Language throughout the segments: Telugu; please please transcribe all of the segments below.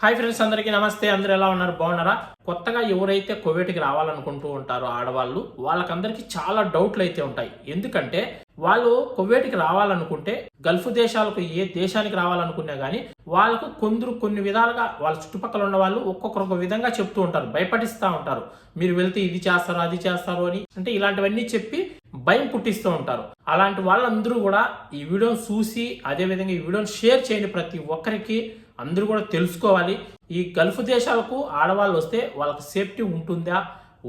హాయ్ ఫ్రెండ్స్ అందరికీ నమస్తే. అందరు ఎలా ఉన్నారు? బాగున్నారా? కొత్తగా ఎవరైతే కోవిడ్కి రావాలనుకుంటూ ఉంటారో ఆడవాళ్ళు వాళ్ళకందరికీ చాలా డౌట్లు అయితే ఉంటాయి. ఎందుకంటే వాళ్ళు కువైట్కి రావాలనుకుంటే గల్ఫ్ దేశాలకు ఏ దేశానికి రావాలనుకున్నా కానీ వాళ్ళకు కొందరు కొన్ని విధాలుగా వాళ్ళ చుట్టుపక్కల ఉన్న వాళ్ళు ఒక్కొక్కరొక ఒక విధంగా చెప్తూ ఉంటారు. భయపడిస్తూ ఉంటారు. మీరు వెళ్తే ఇది చేస్తారు అది చేస్తారు అని. అంటే ఇలాంటివన్నీ చెప్పి భయం పుట్టిస్తూ ఉంటారు. అలాంటి వాళ్ళందరూ కూడా ఈ వీడియోని చూసి అదేవిధంగా ఈ వీడియోని షేర్ చేయండి ప్రతి ఒక్కరికి. అందరూ కూడా తెలుసుకోవాలి. ఈ గల్ఫ్ దేశాలకు ఆడవాళ్ళు వస్తే వాళ్ళకి సేఫ్టీ ఉంటుందా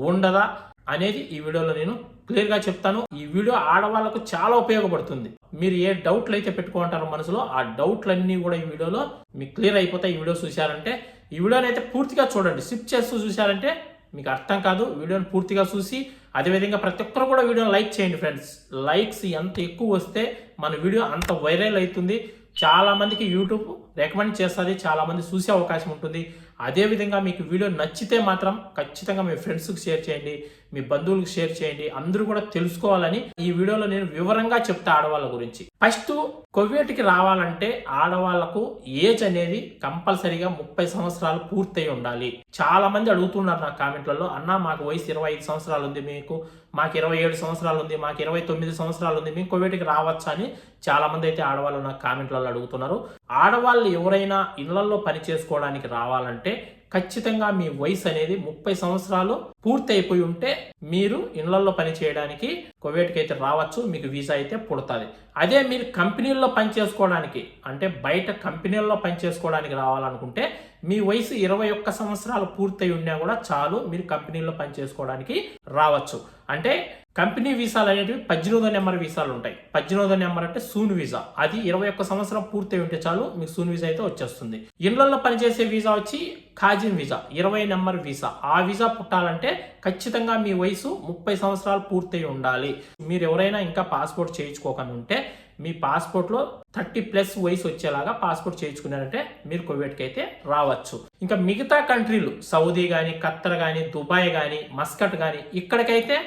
ఉండదా అనేది ఈ వీడియోలో నేను క్లియర్గా చెప్తాను. ఈ వీడియో ఆడవాళ్ళకు చాలా ఉపయోగపడుతుంది. మీరు ఏ డౌట్లు అయితే పెట్టుకుంటారో మనసులో ఆ డౌట్లన్నీ కూడా ఈ వీడియోలో మీకు క్లియర్ అయిపోతాయి. ఈ వీడియో చూశారంటే ఈ వీడియోని అయితే పూర్తిగా చూడండి. స్కిప్ చేస్తూ చూశారంటే మీకు అర్థం కాదు. వీడియోని పూర్తిగా చూసి అదేవిధంగా ప్రతి ఒక్కరు కూడా వీడియోని లైక్ చేయండి ఫ్రెండ్స్. లైక్స్ ఎంత ఎక్కువ వస్తే మన వీడియో అంత వైరల్ అవుతుంది. చాలామందికి యూట్యూబ్ రికమెండ్ చేస్తుంది. చాలామంది చూసే అవకాశం ఉంటుంది. అదేవిధంగా మీకు వీడియో నచ్చితే మాత్రం ఖచ్చితంగా మీ ఫ్రెండ్స్కి షేర్ చేయండి. మీ బంధువులకు షేర్ చేయండి అందరూ కూడా తెలుసుకోవాలని ఈ వీడియోలో నేను వివరంగా చెప్తా ఆడవాళ్ళ గురించి. ఫస్ట్ కొవ్వేటికి రావాలంటే ఆడవాళ్ళకు ఏజ్ అనేది కంపల్సరీగా ముప్పై సంవత్సరాలు పూర్తయి ఉండాలి. చాలా మంది అడుగుతున్నారు నా కామెంట్లలో అన్న మాకు వయసు ఇరవై ఐదు సంవత్సరాలు ఉంది మీకు మాకు ఇరవై ఏడు సంవత్సరాలు ఉంది మాకు ఇరవై తొమ్మిది సంవత్సరాలు ఉంది మేము కోవిడ్కి రావచ్చా అని చాలా మంది అయితే ఆడవాళ్ళు నాకు కామెంట్లలో అడుగుతున్నారు. ఆడవాళ్ళు ఎవరైనా ఇళ్ళలో పని చేసుకోవడానికి రావాలంటే ఖచ్చితంగా మీ వయసు అనేది ముప్పై సంవత్సరాలు పూర్తి అయిపోయి ఉంటే మీరు ఇళ్ళలో పని చేయడానికి కువైట్కి అయితే రావచ్చు మీకు వీసా అయితే పుడుతుంది. అదే మీరు కంపెనీల్లో పని చేసుకోవడానికి అంటే బయట కంపెనీల్లో పని చేసుకోవడానికి రావాలనుకుంటే మీ వయసు ఇరవై ఒక్క సంవత్సరాలు పూర్తయి ఉన్నా కూడా చాలు మీరు కంపెనీల్లో పని చేసుకోవడానికి రావచ్చు. అంటే కంపెనీ వీసాలు అనేటివి పద్దెనిమిదో నెంబర్ వీసాలు ఉంటాయి. పద్దెనిమిదో నెంబర్ అంటే సూన్ వీసా. అది ఇరవై ఒక్క సంవత్సరం పూర్తి ఉంటే చాలు మీకు సూన్ వీసా అయితే వచ్చేస్తుంది. ఇళ్ళలో పనిచేసే వీసా వచ్చి కాజిన్ వీసా ఇరవై నెంబర్ వీసా. ఆ వీసా పుట్టాలంటే ఖచ్చితంగా మీ వయసు ముప్పై సంవత్సరాలు పూర్తయి ఉండాలి. మీరు ఎవరైనా ఇంకా పాస్పోర్ట్ చేయించుకోకుండా ఉంటే మీ పాస్పోర్ట్లో థర్టీ ప్లస్ వయసు వచ్చేలాగా పాస్పోర్ట్ చేయించుకున్నారంటే మీరు కువైట్కి అయితే రావచ్చు. ఇంకా మిగతా కంట్రీలు సౌదీ కానీ ఖత్తర్ కానీ దుబాయ్ కానీ మస్కట్ కానీ ఇక్కడికైతే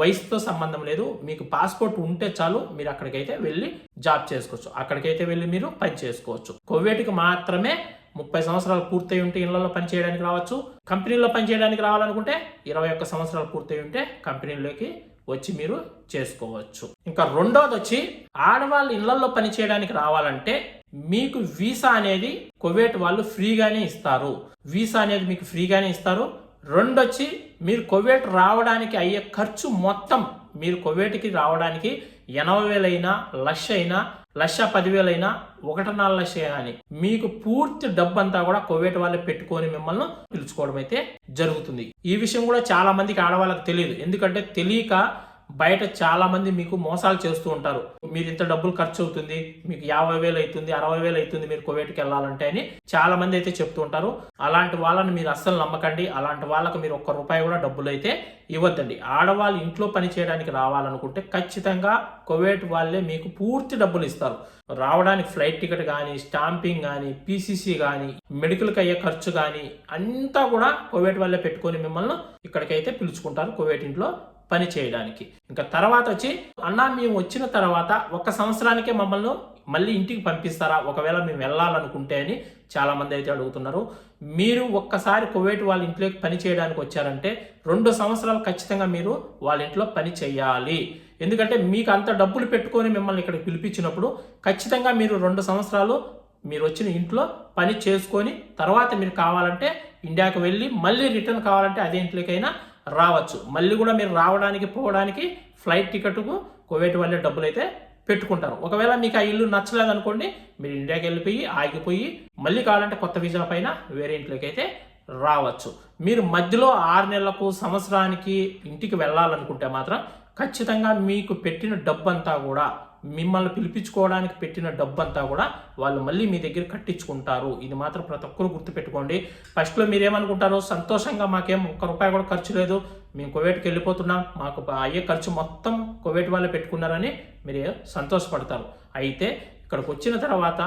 వయసుతో సంబంధం లేదు. మీకు పాస్పోర్ట్ ఉంటే చాలు మీరు అక్కడికైతే వెళ్ళి జాబ్ చేసుకోవచ్చు. అక్కడికైతే వెళ్ళి మీరు పని చేసుకోవచ్చు. కువైట్కి మాత్రమే ముప్పై సంవత్సరాలు పూర్తయి ఉంటే ఇళ్ళలో పని చేయడానికి రావచ్చు. కంపెనీలో పని చేయడానికి రావాలనుకుంటే ఇరవై ఒక్క సంవత్సరాలు పూర్తయి ఉంటే కంపెనీలోకి వచ్చి మీరు చేసుకోవచ్చు. ఇంకా రెండోది వచ్చి ఆడవాళ్ళు ఇళ్ళలో పని చేయడానికి రావాలంటే మీకు వీసా అనేది కువైట్ వాళ్ళు ఫ్రీగానే ఇస్తారు. వీసా అనేది మీకు ఫ్రీగానే ఇస్తారు. రెండు వచ్చి మీరు కువైట్ రావడానికి అయ్యే ఖర్చు మొత్తం మీరు కువైట్కి రావడానికి ఎనభై వేలైనా లక్ష అయినా లక్ష పదివేలైనా ఒకటిన్నర లక్ష అని మీకు పూర్తి డబ్బంతా కూడా కువైట్ వాళ్ళే పెట్టుకొని మిమ్మల్ని పిలుచుకోవడం అయితే జరుగుతుంది. ఈ విషయం కూడా చాలా మందికి ఆడవాళ్ళకి తెలియదు. ఎందుకంటే తెలియక బయట చాలామంది మీకు మోసాలు చేస్తూ ఉంటారు. మీరు ఇంత డబ్బులు ఖర్చు అవుతుంది మీకు యాభై వేలు అవుతుంది అరవై వేలు అవుతుంది మీరు కువైట్కి వెళ్ళాలంటే అని చాలా మంది అయితే చెప్తూ ఉంటారు. అలాంటి వాళ్ళని మీరు అస్సలు నమ్మకండి. అలాంటి వాళ్ళకి మీరు ఒక్క రూపాయి కూడా డబ్బులు అయితే ఇవ్వద్దండి. ఆడవాళ్ళు ఇంట్లో పని చేయడానికి రావాలనుకుంటే ఖచ్చితంగా కువైట్ వాళ్ళే మీకు పూర్తి డబ్బులు ఇస్తారు. రావడానికి ఫ్లైట్ టికెట్ కానీ స్టాంపింగ్ కానీ పీసీసీ కానీ మెడికల్కి అయ్యే ఖర్చు కానీ అంతా కూడా కువైట్ వాళ్ళే పెట్టుకొని మిమ్మల్ని ఇక్కడికైతే పిలుచుకుంటారు. కువైట్ ఇంట్లో పని చేయడానికి. ఇంకా తర్వాత వచ్చి అన్న మేము వచ్చిన తర్వాత ఒక సంవత్సరానికే మమ్మల్ని మళ్ళీ ఇంటికి పంపిస్తారా? ఒకవేళ మేము వెళ్ళాలనుకుంటే అని చాలా మంది అయితే అడుగుతున్నారు. మీరు ఒక్కసారి కువైట్ వాళ్ళ ఇంట్లోకి పని చేయడానికి వచ్చారంటే రెండు సంవత్సరాలు ఖచ్చితంగా మీరు వాళ్ళ ఇంట్లో పని చేయాలి. ఎందుకంటే మీకు అంత డబ్బులు పెట్టుకొని మిమ్మల్ని ఇక్కడ పిలిపించినప్పుడు ఖచ్చితంగా మీరు రెండు సంవత్సరాలు మీరు వచ్చిన ఇంట్లో పని చేసుకొని తర్వాత మీరు కావాలంటే ఇండియాకి వెళ్ళి మళ్ళీ రిటర్న్ కావాలంటే అదే ఇంట్లోకైనా రావచ్చు. మళ్ళీ కూడా మీరు రావడానికి పోవడానికి ఫ్లైట్ టికెట్కు కువైట్ వాళ్ళే డబ్బులు అయితే పెట్టుకుంటారు. ఒకవేళ మీకు ఆ ఇల్లు నచ్చలేదు అనుకోండి మీరు ఇండియాకి వెళ్ళిపోయి ఆగిపోయి మళ్ళీ కావాలంటే కొత్త వీసా పైన వేరే ఇంట్లోకి అయితే రావచ్చు. మీరు మధ్యలో ఆరు నెలలకు సంవత్సరానికి ఇంటికి వెళ్ళాలనుకుంటే మాత్రం ఖచ్చితంగా మీకు పెట్టిన డబ్బంతా కూడా మిమ్మల్ని పిలిపించుకోవడానికి పెట్టిన డబ్బంతా కూడా వాళ్ళు మళ్ళీ మీ దగ్గర కట్టించుకుంటారు. ఇది మాత్రం ప్రతి ఒక్కరు గుర్తుపెట్టుకోండి. ఫస్ట్లో మీరేమనుకుంటారు సంతోషంగా మాకేం ఒక్క రూపాయి కూడా ఖర్చు లేదు. మేము కువైట్కి వెళ్ళిపోతున్నాం. మాకు అయ్యే ఖర్చు మొత్తం కువైట్ వాళ్ళే పెట్టుకున్నారని మీరు సంతోషపడతారు. అయితే ఇక్కడికి వచ్చిన తర్వాత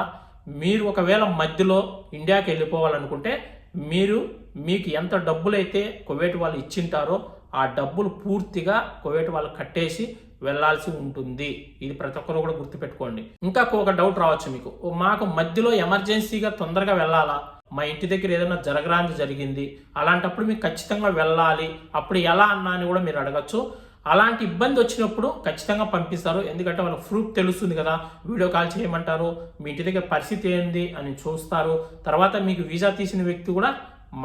మీరు ఒకవేళ మధ్యలో ఇండియాకి వెళ్ళిపోవాలనుకుంటే మీరు మీకు ఎంత డబ్బులైతే కువైట్ వాళ్ళు ఇచ్చింటారో ఆ డబ్బులు పూర్తిగా కువైట్ వాళ్ళు కట్టేసి వెళ్ళాల్సి ఉంటుంది. ఇది ప్రతి ఒక్కరు కూడా గుర్తుపెట్టుకోండి. ఇంకా ఒక డౌట్ రావచ్చు మీకు. మాకు మధ్యలో ఎమర్జెన్సీగా తొందరగా వెళ్ళాలా? మా ఇంటి దగ్గర ఏదైనా జరగరాంది జరిగింది. అలాంటప్పుడు మీకు ఖచ్చితంగా వెళ్ళాలి. అప్పుడు ఎలా అన్నా అని కూడా మీరు అడగచ్చు. అలాంటి ఇబ్బంది వచ్చినప్పుడు ఖచ్చితంగా పంపిస్తారు. ఎందుకంటే వాళ్ళకి ప్రూఫ్ తెలుస్తుంది కదా. వీడియో కాల్ చేయమంటారు. మీ ఇంటి దగ్గర పరిస్థితి ఏంది అని చూస్తారు. తర్వాత మీకు వీసా తీసిన వ్యక్తి కూడా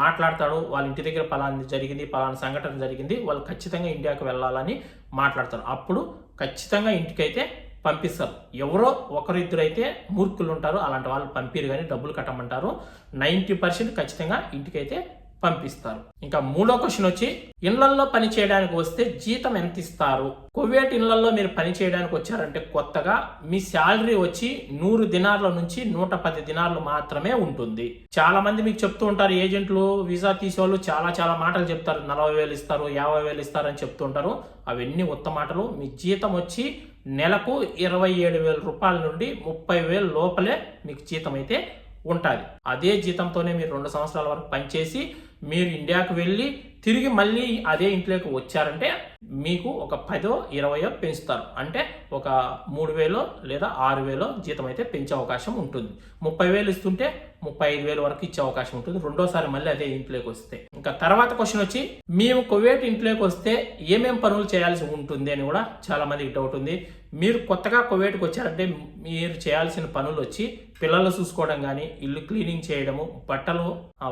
మాట్లాడతాడు వాళ్ళ ఇంటి దగ్గర పలానా జరిగింది పలానా సంఘటన జరిగింది వాళ్ళు ఖచ్చితంగా ఇండియాకి వెళ్ళాలని మాట్లాడతారు. అప్పుడు ఖచ్చితంగా ఇంటికైతే పంపిస్తారు. ఎవరో ఒకరిద్దరు అయితే మూర్ఖులు ఉంటారు అలాంటి వాళ్ళు పంపిరు కానీ డబ్బులు కట్టమంటారు. నైంటీ పర్సెంట్ ఖచ్చితంగా ఇంటికైతే పంపిస్తారు. ఇంకా మూడో క్వశ్చన్ వచ్చి ఇళ్ళల్లో పని చేయడానికి వస్తే జీతం ఎంత ఇస్తారు కువైట్ ఇళ్ళలో మీరు పని చేయడానికి వచ్చారంటే కొత్తగా మీ శాలరీ వచ్చి నూరు దినార్ల నుంచి నూట పది దినార్లు మాత్రమే ఉంటుంది. చాలా మంది మీకు చెప్తూ ఉంటారు ఏజెంట్లు వీసా తీసేవాళ్ళు చాలా చాలా మాటలు చెప్తారు నలభై వేలు ఇస్తారు యాభై వేలు ఇస్తారు అని చెప్తుంటారు అవన్నీ ఉత్త మాటలు. మీ జీతం వచ్చి నెలకు ఇరవై ఏడు వేల రూపాయల నుండి ముప్పై వేల లోపలే మీకు జీతం అయితే ఉంటుంది. అదే జీతంతోనే మీరు రెండు సంవత్సరాల వరకు పనిచేసి మీరు ఇండియాకు వెళ్ళి తిరిగి మళ్ళీ అదే ఇంట్లోకి వచ్చారంటే మీకు ఒక పదో ఇరవయో పెంచుతారు. అంటే ఒక మూడు వేలో లేదా ఆరు వేలో జీతం అయితే పెంచే అవకాశం ఉంటుంది. ముప్పై వేలు ఇస్తుంటే ముప్పై ఐదు వేలు వరకు ఇచ్చే అవకాశం ఉంటుంది. రెండోసారి మళ్ళీ అదే ఇంట్లోకి వస్తే. ఇంకా తర్వాత క్వశ్చన్ వచ్చి మేము కువేట్ ఇంట్లోకి వస్తే ఏమేం పనులు చేయాల్సి ఉంటుంది అని కూడా చాలా మందికి డౌట్ ఉంది. మీరు కొత్తగా కువేట్కి వచ్చారంటే మీరు చేయాల్సిన పనులు వచ్చి పిల్లలు చూసుకోవడం కానీ ఇల్లు క్లీనింగ్ చేయడము బట్టలు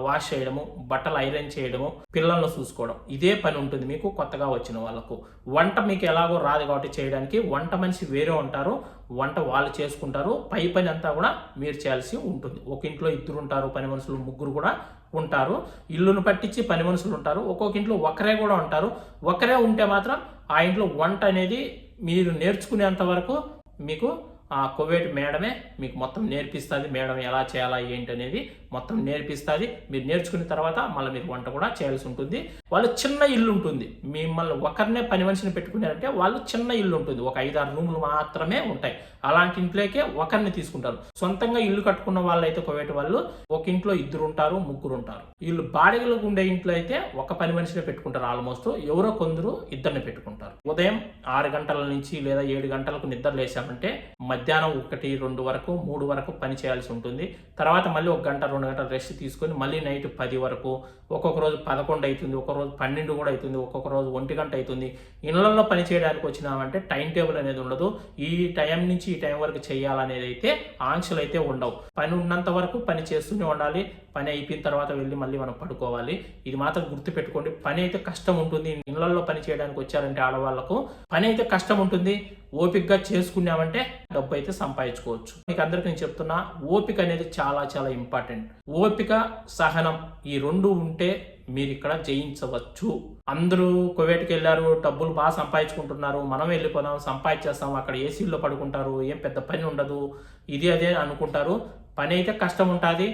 వాష్ చేయడము బట్టలు బట్టలు ఐరన్ చేయడము పిల్లలను చూసుకోవడం. ఇదే పని ఉంటుంది మీకు కొత్తగా వచ్చిన వాళ్ళకు. వంట మీకు ఎలాగో రాదు కాబట్టి చేయడానికి వంట మనిషి వేరే ఉంటారు వంట వాళ్ళు చేసుకుంటారు పై పని అంతా కూడా మీరు చేయాల్సి ఉంటుంది. ఒక ఇంట్లో ఇద్దరు ఉంటారు పని మనుషులు ముగ్గురు కూడా ఉంటారు. ఇల్లును పట్టించి పని మనుషులు ఉంటారు. ఒక్కొక్క ఇంట్లో ఒకరే కూడా ఉంటారు. ఒకరే ఉంటే మాత్రం ఆ ఇంట్లో వంట అనేది మీరు నేర్చుకునేంత వరకు మీకు ఆ కోవేట్ మేడమే మీకు మొత్తం నేర్పిస్తుంది. మేడం ఎలా చేయాలా ఏంటి అనేది మొత్తం నేర్పిస్తుంది. మీరు నేర్చుకున్న తర్వాత మళ్ళీ మీరు వంట కూడా చేయాల్సి ఉంటుంది. వాళ్ళు చిన్న ఇల్లు ఉంటుంది. మిమ్మల్ని ఒకరినే పని మనిషిని పెట్టుకున్నారంటే వాళ్ళు చిన్న ఇల్లు ఉంటుంది. ఒక ఐదారు రూములు మాత్రమే ఉంటాయి. అలాంటి ఇంట్లోకే ఒకరిని తీసుకుంటారు. సొంతంగా ఇల్లు కట్టుకున్న వాళ్ళు అయితే కువైట్ వాళ్ళు ఒక ఇంట్లో ఇద్దరు ఉంటారు ముగ్గురు ఉంటారు. వీళ్ళు బాడిగలకు ఉండే ఇంట్లో అయితే ఒక పని మనిషిని పెట్టుకుంటారు ఆల్మోస్ట్. ఎవరో కొందరు ఇద్దరిని పెట్టుకుంటారు. ఉదయం ఆరు గంటల నుంచి లేదా ఏడు గంటలకు నిద్ర లేచామంటే మధ్యాహ్నం ఒకటి రెండు వరకు మూడు వరకు పని చేయాల్సి ఉంటుంది. తర్వాత మళ్ళీ ఒక గంట రెండు గంటల రెస్ట్ తీసుకొని మళ్ళీ నైట్ పది వరకు ఒక్కొక్క రోజు పదకొండు అవుతుంది ఒక్కొక్క రోజు పన్నెండు కూడా అవుతుంది ఒక్కొక్క రోజు ఒంటి గంట అవుతుంది ఇళ్ళలో పని చేయడానికి వచ్చినామంటే టైం టేబుల్ అనేది ఉండదు. ఈ టైం నుంచి ఈ టైం వరకు చేయాలనేది అయితే ఆంక్షలు అయితే ఉండవు. పని ఉన్నంత వరకు పని చేస్తూనే ఉండాలి. పని అయిపోయిన తర్వాత వెళ్ళి మళ్ళీ మనం పడుకోవాలి. ఇది మాత్రం గుర్తుపెట్టుకోండి. పని అయితే కష్టం ఉంటుంది. ఇళ్ళలో పని చేయడానికి వచ్చారంటే ఆడవాళ్ళకు పని అయితే కష్టం ఉంటుంది. ఓపికగా చేసుకున్నామంటే డబ్బు అయితే సంపాదించుకోవచ్చు. మీకు అందరికీ నేను చెప్తున్నా ఓపిక అనేది చాలా చాలా ఇంపార్టెంట్. ఓపిక సహనం ఈ రెండు ఉంటే మీరు ఇక్కడ జయించవచ్చు. అందరూ కువైట్కి వెళ్ళారు డబ్బులు బాగా సంపాదించుకుంటున్నారు మనం వెళ్ళిపోదాం సంపాదించేస్తాం అక్కడ ఏసీల్లో పడుకుంటారు ఏం పెద్ద పని ఉండదు ఇది అదే అనుకుంటారు. పని అయితే కష్టం ఉంటుంది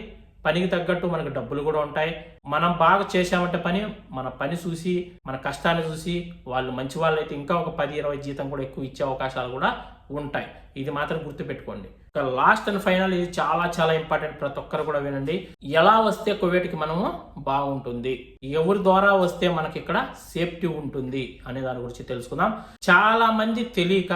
పనికి తగ్గట్టు మనకు డబ్బులు కూడా ఉంటాయి. మనం బాగా చేసామంటే పని మన పని చూసి మన కష్టాన్ని చూసి వాళ్ళు మంచి వాళ్ళు అయితే ఇంకా ఒక పది ఇరవై జీతం కూడా ఎక్కువ ఇచ్చే అవకాశాలు కూడా ఉంటాయి. ఇది మాత్రం గుర్తుపెట్టుకోండి. ఇక లాస్ట్ అండ్ ఫైనల్ ఇది చాలా చాలా ఇంపార్టెంట్. ప్రతి ఒక్కరు కూడా వినండి. ఎలా వస్తే కువైట్కి మనము బాగుంటుంది? ఎవరి ద్వారా వస్తే మనకి ఇక్కడ సేఫ్టీ ఉంటుంది అనే దాని గురించి తెలుసుకుందాం. చాలా మంది తెలియక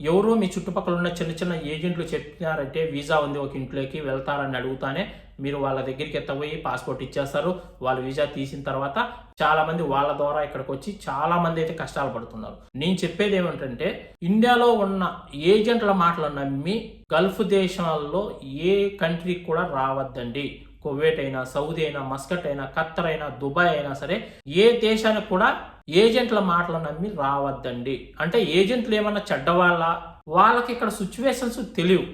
ఎవరో మీ చుట్టుపక్కల ఉన్న చిన్న చిన్న ఏజెంట్లు చెప్పినారంటే వీసా ఉంది ఒక ఇంట్లోకి వెళ్తారని అడుగుతానే మీరు వాళ్ళ దగ్గరికి ఎత్తపోయి పాస్పోర్ట్ ఇచ్చేస్తారు. వాళ్ళు వీసా తీసిన తర్వాత చాలామంది వాళ్ళ ద్వారా ఇక్కడికి వచ్చి చాలామంది అయితే కష్టాలు పడుతున్నారు. నేను చెప్పేది ఏమిటంటే ఇండియాలో ఉన్న ఏజెంట్ల మాటలు నమ్మి గల్ఫ్ దేశాల్లో ఏ కంట్రీకి కూడా రావద్దండి. కువైట్ అయినా సౌదీ అయినా మస్కట్ అయినా ఖత్తర్ అయినా దుబాయ్ అయినా సరే ఏ దేశానికి కూడా ఏజెంట్ల మాటలు నమ్మి రావద్దండి. అంటే ఏజెంట్లు ఏమన్నా చెడ్డవాళ్ళ? వాళ్ళకి ఇక్కడ సిచ్యువేషన్స్ తెలియవు.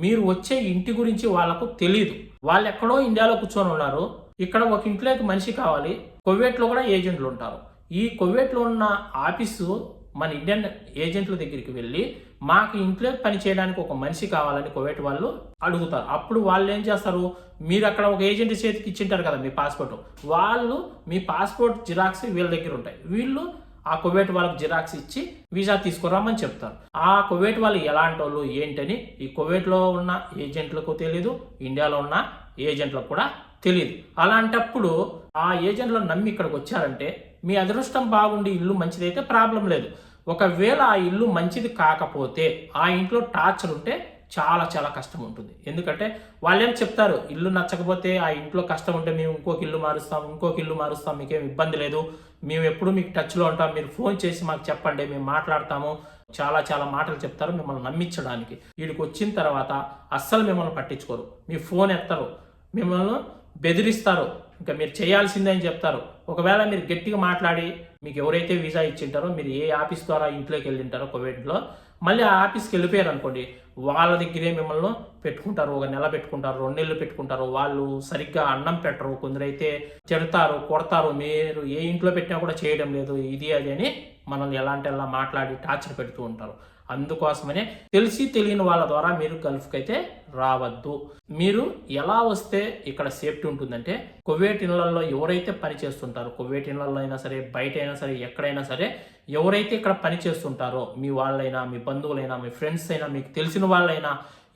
మీరు వచ్చే ఇంటి గురించి వాళ్ళకు తెలియదు వాళ్ళు ఎక్కడో ఇండియాలో కూర్చొని ఉన్నారు. ఇక్కడ ఒక ఇంట్లోకి మనిషి కావాలి. కొవ్వేట్లో కూడా ఏజెంట్లు ఉంటారు. ఈ కొవ్వేట్లో ఉన్న ఆఫీసు మన ఇండియన్ ఏజెంట్ల దగ్గరికి వెళ్ళి మాకు ఇంట్లో పని చేయడానికి ఒక మనిషి కావాలని కువైట్ వాళ్ళు అడుగుతారు. అప్పుడు వాళ్ళు ఏం చేస్తారు? మీరు అక్కడ ఒక ఏజెంట్ చేతికి ఇచ్చింటారు కదా మీ పాస్పోర్ట్ వాళ్ళు మీ పాస్పోర్ట్ జిరాక్స్ వీళ్ళ దగ్గర ఉంటాయి. వీళ్ళు ఆ కువైట్ వాళ్ళకి జిరాక్స్ ఇచ్చి వీసా తీసుకురామని చెప్తారు. ఆ కువైట్ వాళ్ళు ఎలాంటి వాళ్ళు ఏంటని ఈ కువైట్లో ఉన్న ఏజెంట్లకు తెలియదు ఇండియాలో ఉన్న ఏజెంట్లకు కూడా తెలియదు అలాంటప్పుడు ఆ ఏజెంట్లను నమ్మి ఇక్కడికి వచ్చారంటే మీ అదృష్టం బాగుండి ఇల్లు మంచిదైతే ప్రాబ్లం లేదు. ఒకవేళ ఆ ఇల్లు మంచిది కాకపోతే ఆ ఇంట్లో టార్చర్ ఉంటే చాలా చాలా కష్టం ఉంటుంది. ఎందుకంటే వాళ్ళేం చెప్తారు? ఇల్లు నచ్చకపోతే ఆ ఇంట్లో కష్టం ఉంటే మేము ఇంకొక ఇల్లు మారుస్తాం ఇంకొక ఇల్లు మారుస్తాం మీకేం ఇబ్బంది లేదు. మేము ఎప్పుడు మీకు టచ్లో ఉంటాం మీరు ఫోన్ చేసి మాకు చెప్పండి మేము మాట్లాడతాము. చాలా చాలా మాటలు చెప్తారు మిమ్మల్ని నమ్మించడానికి. వీడికి వచ్చిన తర్వాత అస్సలు మిమ్మల్ని పట్టించుకోరు. మీ ఫోన్ ఎత్తరు. మిమ్మల్ని బెదిరిస్తారు. ఇంకా మీరు చేయాల్సిందే అని చెప్తారు. ఒకవేళ మీరు గట్టిగా మాట్లాడి మీకు ఎవరైతే వీసా ఇచ్చింటారో మీరు ఏ ఆఫీస్ ద్వారా ఇంట్లోకి వెళ్ళింటారో కోవిడ్లో మళ్ళీ ఆ ఆఫీస్కి వెళ్ళిపోయారు అనుకోండి వాళ్ళ దగ్గరే మిమ్మల్ని పెట్టుకుంటారు ఒక నెల పెట్టుకుంటారు రెండు నెలలు పెట్టుకుంటారు వాళ్ళు సరిగ్గా అన్నం పెట్టరు కొందరైతే చెడతారు కొడతారు మీరు ఏ ఇంట్లో పెట్టినా కూడా చేయడం లేదు ఇది అది అని మనల్ని ఎలాంటి ఎలా మాట్లాడి టార్చర్ పెడుతూ ఉంటారు. అందుకోసమనే తెలిసి తెలియని వాళ్ళ ద్వారా మీరు గల్ఫ్కి అయితే రావద్దు. మీరు ఎలా వస్తే ఇక్కడ సేఫ్టీ ఉంటుందంటే కువైట్ ఇళ్ళలో ఎవరైతే పని చేస్తుంటారో కువైట్ ఇళ్ళలో అయినా సరే బయట అయినా సరే ఎక్కడైనా సరే ఎవరైతే ఇక్కడ పని చేస్తుంటారో మీ వాళ్ళైనా మీ బంధువులైనా మీ ఫ్రెండ్స్ అయినా మీకు తెలిసిన వాళ్ళైనా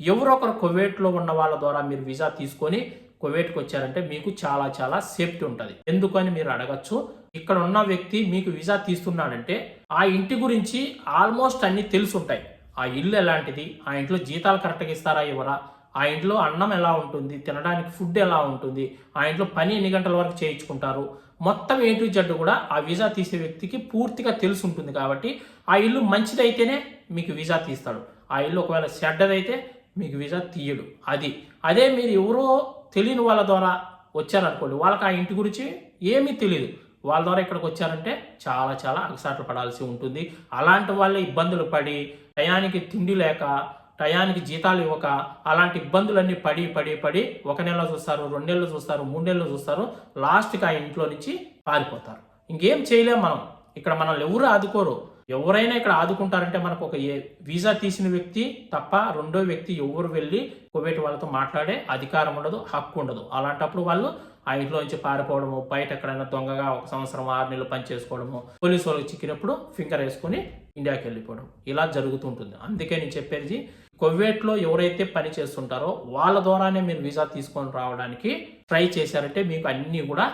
ఎవరొకరు కువైట్లో ఉన్న వాళ్ళ ద్వారా మీరు వీసా తీసుకొని కువైట్కి వచ్చారంటే మీకు చాలా చాలా సేఫ్టీ ఉంటుంది. ఎందుకని మీరు అడగచ్చు? ఇక్కడ ఉన్న వ్యక్తి మీకు వీసా తీస్తున్నాడంటే ఆ ఇంటి గురించి ఆల్మోస్ట్ అన్ని తెలుసుంటాయి. ఆ ఇల్లు ఎలాంటిది? ఆ ఇంట్లో జీతాలు కరెక్ట్గా ఇస్తారా ఇవ్వరా ఆ ఇంట్లో అన్నం ఎలా ఉంటుంది? తినడానికి ఫుడ్ ఎలా ఉంటుంది? ఆ ఇంట్లో పని ఎన్ని గంటల వరకు చేయించుకుంటారు? మొత్తం ఏ టు కూడా ఆ వీసా తీసే వ్యక్తికి పూర్తిగా తెలిసి ఉంటుంది కాబట్టి ఆ ఇల్లు మంచిదైతేనే మీకు వీసా తీస్తాడు. ఆ ఇల్లు ఒకవేళ చెడ్డదైతే మీకు వీసా తీయడు. అది. అదే మీరు ఎవరో తెలియని వాళ్ళ ద్వారా వచ్చారనుకోండి వాళ్ళకి ఆ ఇంటి గురించి ఏమీ తెలియదు వాళ్ళ ద్వారా ఇక్కడికి వచ్చారంటే చాలా చాలా అగసాట్లు పడాల్సి ఉంటుంది. అలాంటి వాళ్ళే ఇబ్బందులు పడి టయానికి తిండి లేక టయానికి జీతాలు ఇవ్వక అలాంటి ఇబ్బందులన్నీ పడి పడి పడి ఒక నెల చూస్తారు రెండు నెలలు చూస్తారు మూడు నెలలు చూస్తారు లాస్ట్కి ఆ ఇంట్లో నుంచి పారిపోతారు. ఇంకేం చేయలేం మనం. ఇక్కడ మనల్ని ఎవరు ఆదుకోరు. ఎవరైనా ఇక్కడ ఆదుకుంటారంటే మనకు ఒక ఏ వీసా తీసిన వ్యక్తి తప్ప రెండో వ్యక్తి ఎవరు వెళ్ళి కువైట్ వాళ్ళతో మాట్లాడే అధికారం ఉండదు హక్కు ఉండదు. అలాంటప్పుడు వాళ్ళు ఆ ఇంట్లో నుంచి పారిపోవడము బయట ఎక్కడైనా దొంగగా ఒక సంవత్సరం ఆరు నెలలు పని చేసుకోవడము పోలీసు వాళ్ళకి చిక్కినప్పుడు ఫింగర్ వేసుకొని ఇండియాకి వెళ్ళిపోవడం. ఇలా జరుగుతుంటుంది అందుకే నేను చెప్పేది కువైట్లో ఎవరైతే పని చేస్తుంటారో వాళ్ళ ద్వారానే మీరు వీసా తీసుకొని రావడానికి ట్రై చేశారంటే మీకు అన్నీ కూడా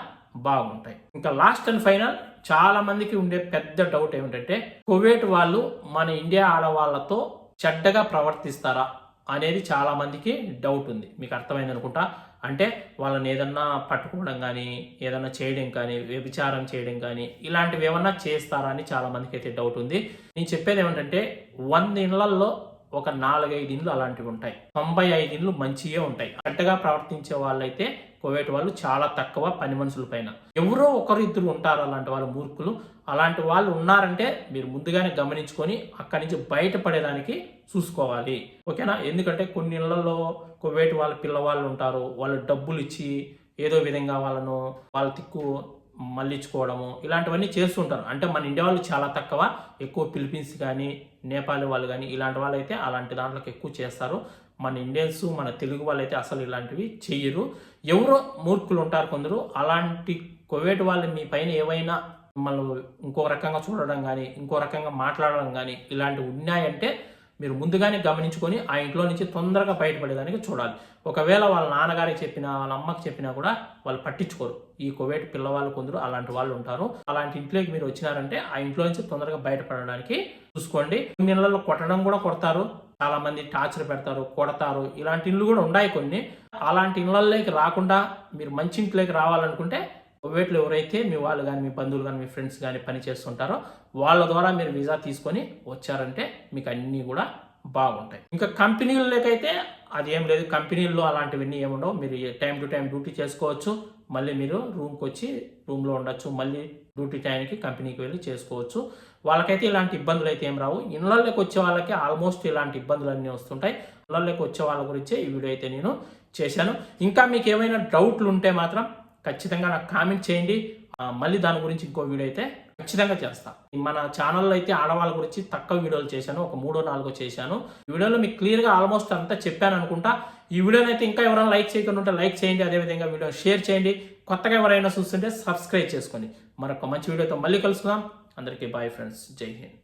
బాగుంటాయి. ఇంకా లాస్ట్ అండ్ ఫైనల్ చాలా మందికి ఉండే పెద్ద డౌట్ ఏమిటంటే కువైట్ వాళ్ళు మన ఇండియా ఆడవాళ్ళతో చెడ్డగా ప్రవర్తిస్తారా అనేది చాలా మందికి డౌట్ ఉంది. మీకు అర్థమైంది అనుకుంటా? అంటే వాళ్ళని ఏదన్నా పట్టుకోవడం కానీ ఏదన్నా చేయడం కానీ వ్యభిచారం చేయడం కానీ ఇలాంటివి ఏమన్నా చేస్తారా అని చాలా మందికి అయితే డౌట్ ఉంది. నేను చెప్పేది ఏమిటంటే వంద ఇళ్ళలో ఒక నాలుగైదు ఇండ్లు అలాంటివి ఉంటాయి. తొంభై ఐదు ఇండ్లు మంచిగా ఉంటాయి. కరెక్ట్గా ప్రవర్తించే వాళ్ళైతే కోవేట్ వాళ్ళు చాలా తక్కువ పని మనుషుల పైన. ఎవరో ఒకరు ఇద్దరు ఉంటారు అలాంటి వాళ్ళు మూర్ఖులు. అలాంటి వాళ్ళు ఉన్నారంటే మీరు ముందుగానే గమనించుకొని అక్కడి నుంచి బయటపడేదానికి చూసుకోవాలి. ఓకేనా? ఎందుకంటే కొన్ని ఇళ్ళలో కోవేట్ వాళ్ళ పిల్లవాళ్ళు ఉంటారు. వాళ్ళు డబ్బులు ఇచ్చి ఏదో విధంగా వాళ్ళను వాళ్ళ తిక్కు మళ్ళించుకోవడము ఇలాంటివన్నీ చేస్తుంటారు. అంటే మన ఇండియా వాళ్ళు చాలా తక్కువ. ఎక్కువ ఫిలిపీన్స్ కానీ నేపాలి వాళ్ళు కానీ ఇలాంటి వాళ్ళు అయితే అలాంటి దాంట్లోకి ఎక్కువ చేస్తారు. మన ఇండియన్స్ మన తెలుగు వాళ్ళు అయితే అసలు ఇలాంటివి చెయ్యరు. ఎవరో మూర్ఖులు ఉంటారు కొందరు. అలాంటి కోవేట్ వాళ్ళు మీ పైన ఏవైనా మిమ్మల్ని ఇంకో రకంగా చూడడం కానీ ఇంకో రకంగా మాట్లాడడం కానీ ఇలాంటివి ఉన్నాయంటే మీరు ముందుగానే గమనించుకొని ఆ ఇంట్లో నుంచి తొందరగా బయటపడేదానికి చూడాలి. ఒకవేళ వాళ్ళ నాన్నగారికి చెప్పినా వాళ్ళ అమ్మకి చెప్పినా కూడా వాళ్ళు పట్టించుకోరు. ఈ కోవేట్ పిల్లవాళ్ళు కొందరు అలాంటి వాళ్ళు ఉంటారు. అలాంటి ఇంట్లోకి మీరు వచ్చినారంటే ఆ ఇంట్లో నుంచి తొందరగా బయటపడడానికి చూసుకోండి. కొన్ని ఇళ్ళలో కొట్టడం కూడా కొడతారు. చాలా మంది టార్చర్ పెడతారు కొడతారు. ఇలాంటి ఇళ్ళు కూడా ఉన్నాయి కొన్ని. అలాంటి ఇళ్ళల్లోకి రాకుండా మీరు మంచి ఇంట్లోకి రావాలనుకుంటే వీటిలో ఎవరైతే మీ వాళ్ళు కానీ మీ బంధువులు కానీ మీ ఫ్రెండ్స్ కానీ పని చేస్తుంటారో వాళ్ళ ద్వారా మీరు వీసా తీసుకొని వచ్చారంటే మీకు అన్నీ కూడా బాగుంటాయి. ఇంకా కంపెనీలకైతే అది ఏం లేదు. కంపెనీల్లో అలాంటివన్నీ ఏముండవు మీరు టైం టు టైం డ్యూటీ చేసుకోవచ్చు. మళ్ళీ మీరు రూమ్కి వచ్చి రూమ్లో ఉండొచ్చు. మళ్ళీ డ్యూటీ టైంకి కంపెనీకి వెళ్ళి చేసుకోవచ్చు. వాళ్ళకైతే ఇలాంటి ఇబ్బందులు అయితే ఏం రావు. ఇళ్ళలోకి వచ్చే వాళ్ళకి ఆల్మోస్ట్ ఇలాంటి ఇబ్బందులు అన్నీ వస్తుంటాయి. ఇళ్ళలోకి వచ్చే వాళ్ళ గురించే ఈ వీడియో అయితే నేను చేశాను. ఇంకా మీకు ఏమైనా డౌట్లు ఉంటే మాత్రం ఖచ్చితంగా నాకు కామెంట్ చేయండి. మళ్ళీ దాని గురించి ఇంకో వీడియో అయితే ఖచ్చితంగా చేస్తాను మన ఛానల్లో అయితే ఆడవాళ్ళ గురించి తక్కువ వీడియోలు చేశాను. ఒక మూడో నాలుగో చేశాను. ఈ వీడియోలో మీకు క్లియర్గా ఆల్మోస్ట్ అంతా చెప్పాను అనుకుంటా. ఈ వీడియోని అయితే ఇంకా ఎవరైనా లైక్ చేయకుండా ఉంటే లైక్ చేయండి. అదేవిధంగా వీడియో షేర్ చేయండి. కొత్తగా ఎవరైనా చూస్తుంటే సబ్స్క్రైబ్ చేసుకోండి. మరొక మంచి వీడియోతో మళ్ళీ కలుసుకుందాం. అందరికీ బాయ్ ఫ్రెండ్స్ జై హింద్